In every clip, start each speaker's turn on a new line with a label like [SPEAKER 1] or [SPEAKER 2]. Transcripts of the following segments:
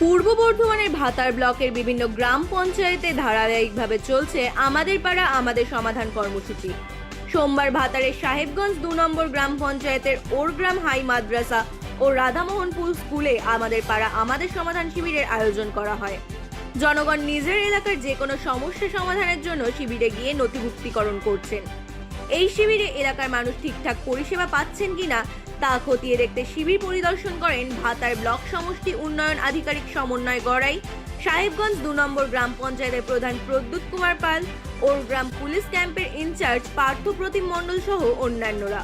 [SPEAKER 1] পূর্ব বর্ধমানের ভাতার ব্লকের বিভিন্ন গ্রাম পঞ্চায়েতে ধারাবাহিকভাবে চলছে আমাদের পাড়া, আমাদের সমাধান কর্মসূচি। সোমবার ভাতারের সাহেবগঞ্জ দু নম্বর গ্রাম পঞ্চায়েতের ওরগ্রাম হাই মাদ্রাসা ও রাধামোহনপুর স্কুলে আমাদের পাড়া, আমাদের সমাধান শিবিরের আয়োজন করা হয়। জনগণ নিজের এলাকার যে কোনো সমস্যা সমাধানের জন্য শিবিরে গিয়ে নথিভুক্তিকরণ করছেন। এই শিবিরে এলাকার মানুষ ঠিকঠাক পরিষেবা পাচ্ছেন কিনা তা খতিয়ে দেখতে শিবির পরিদর্শন করেন ভাতার ব্লক সমষ্টি উন্নয়ন আধিকারিক সমন্বয় গড়াই, সাহেবগঞ্জ দু নম্বর গ্রাম পঞ্চায়েতের প্রধান প্রদ্যুৎ কুমার পাল, ওর গ্রাম পুলিশ ক্যাম্পের ইনচার্জ পার্থ প্রতিম মণ্ডল সহ অন্যান্যরা।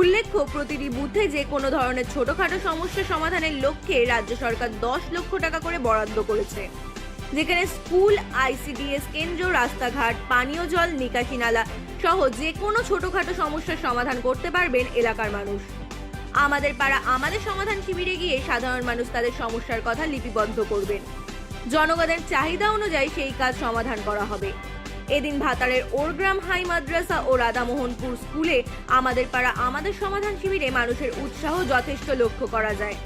[SPEAKER 1] উল্লেখ্য, প্রতিটি বুথে যে কোনো ধরনের ছোটখাটো সমস্যা সমাধানের লক্ষ্যে রাজ্য সরকার দশ লক্ষ টাকা করে বরাদ্দ করেছে। যেখানে স্কুল, আইসিডিএস কেন্দ্র, রাস্তাঘাট, পানীয় জল, নিকাশি নালা সহ যে কোনো ছোটখাটো সমস্যার সমাধান করতে পারবেন এলাকার মানুষ। আমাদের পাড়া আমাদের সমাধান শিবিরে গিয়ে সাধারণ মানুষ তাদের সমস্যার কথা লিপিবদ্ধ করবেন জনগণের চাহিদা অনুযায়ী সেই কাজ সমাধান করা হবে। এদিন ভাতারের ওরগ্রাম হাই মাদ্রাসা ও রাধামোহনপুর স্কুলে আমাদের পাড়া আমাদের সমাধান শিবিরে মানুষের উৎসাহ যথেষ্ট লক্ষ্য করা যায়।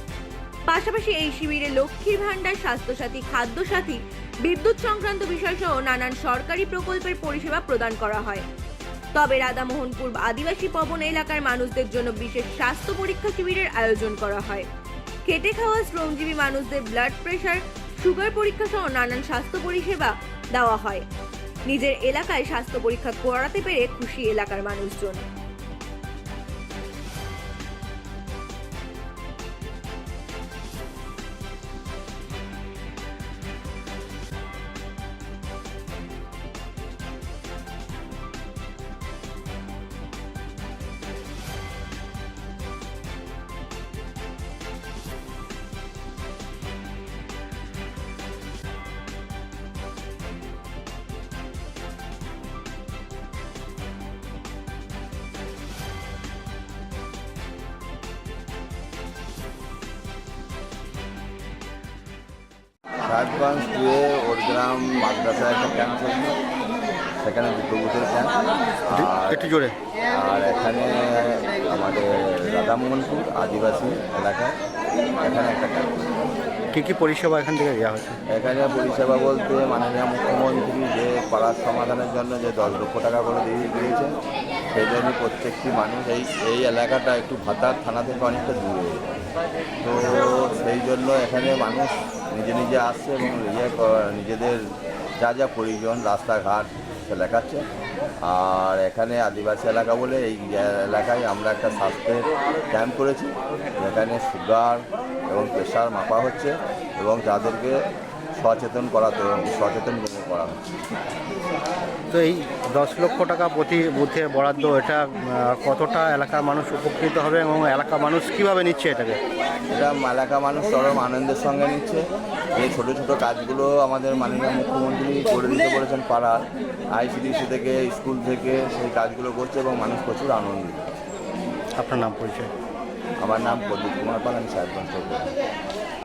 [SPEAKER 1] পাশাপাশি এই শিবিরে লক্ষ্মীর ভাণ্ডার, স্বাস্থ্যসাথী, খাদ্যসাথী, বিদ্যুৎ সংক্রান্ত বিষয়সহ নানান সরকারি প্রকল্পের পরিষেবা প্রদান করা হয়। তবে রাধামোহনপুর আদিবাসী পবন এলাকার মানুষদের জন্য বিশেষ স্বাস্থ্য পরীক্ষা শিবিরের আয়োজন করা হয়। খেটে খাওয়া শ্রমজীবী মানুষদের ব্লাড প্রেশার সুগার পরীক্ষা সহ নানান স্বাস্থ্য পরিষেবা দেওয়া হয়। নিজের এলাকায় স্বাস্থ্য পরীক্ষা করাতে পেরে খুশি এলাকার মানুষজন।
[SPEAKER 2] সাহেবগঞ্জ দিয়ে ওর গ্রাম মাদ্রাসা একটা ক্যাম্প চলছে সেখানে দুটো বুথের ক্যাম্প
[SPEAKER 3] একটু জোরে?
[SPEAKER 2] আর এখানে আমাদের রাধামোহনপুর আদিবাসী এলাকায় এখানে একটা ক্যাম্প
[SPEAKER 3] কী কী পরিষেবা এখান থেকে দেওয়া হচ্ছে
[SPEAKER 2] এখানে পরিষেবা বলতে মাননীয় মুখ্যমন্ত্রী যে পাড়ার সমাধানের জন্য যে দশ লক্ষ টাকা করে দিয়ে দিয়েছে সেই জন্য প্রত্যেকটি মানুষ এই এই এলাকাটা একটু ভাতার থানা থেকে অনেকটা দূরে। তো সেই জন্য এখানে মানুষ নিজে নিজে আসছে এবং ইয়ে নিজেদের যা যা প্রয়োজন, রাস্তাঘাট সে লেখাচ্ছে। আর এখানে আদিবাসী এলাকা বলে এই এলাকায় আমরা একটা স্বাস্থ্যের ক্যাম্প করেছি। যেখানে সুগার এবং প্রেশার মাপা হচ্ছে এবং তাদেরকে সচেতন করাতে সচেতন করা হচ্ছে
[SPEAKER 3] তো এই দশ লক্ষ টাকা প্রতি বুথে বরাদ্দ এটা কতটা এলাকার মানুষ উপকৃত হবে এবং এলাকার মানুষ কীভাবে নিচ্ছে এটাকে?
[SPEAKER 2] এটা এলাকা মানুষ চরম আনন্দের সঙ্গে নিচ্ছে। এই ছোটো ছোটো কাজগুলো আমাদের মাননীয় মুখ্যমন্ত্রী করে দিতে বলেছেন পাড়ার আইসিডিসি থেকে স্কুল থেকে সেই কাজগুলো করছে এবং মানুষ প্রচুর আনন্দিত।
[SPEAKER 3] আপনার নাম পরিচয়?
[SPEAKER 2] আমার নাম প্রদীপ কুমার পাল আমি থেকে